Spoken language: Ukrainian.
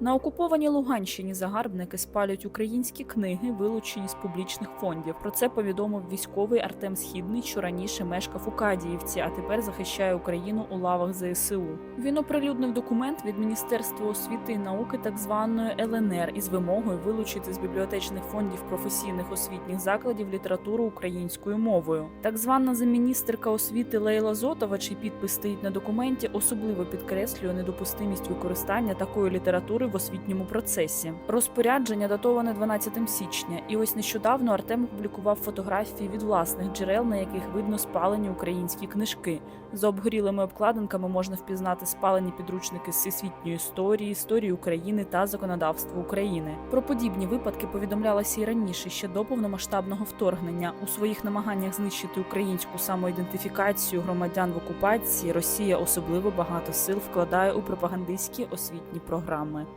На окупованій Луганщині загарбники спалюють українські книги, вилучені з публічних фондів. Про це повідомив військовий Артем Східний, що раніше мешкав у Кадіївці, а тепер захищає Україну у лавах ЗСУ. Він оприлюднив документ від Міністерства освіти і науки так званої ЛНР із вимогою вилучити з бібліотечних фондів професійних освітніх закладів літературу українською мовою. Так звана заміністерка освіти Лейла Зотова, чий підпис стоїть на документі, особливо підкреслює недопустимість використання такої літератури в освітньому процесі. Розпорядження датоване 12 січня, і ось нещодавно Артем опублікував фотографії від власних джерел, на яких видно спалені українські книжки. За обгорілими обкладинками можна впізнати спалені підручники з всесвітньої історії, історії України та законодавства України. Про подібні випадки повідомлялося і раніше, ще до повномасштабного вторгнення. У своїх намаганнях знищити українську самоідентифікацію громадян в окупації Росія особливо багато сил вкладає у пропагандистські освітні програми.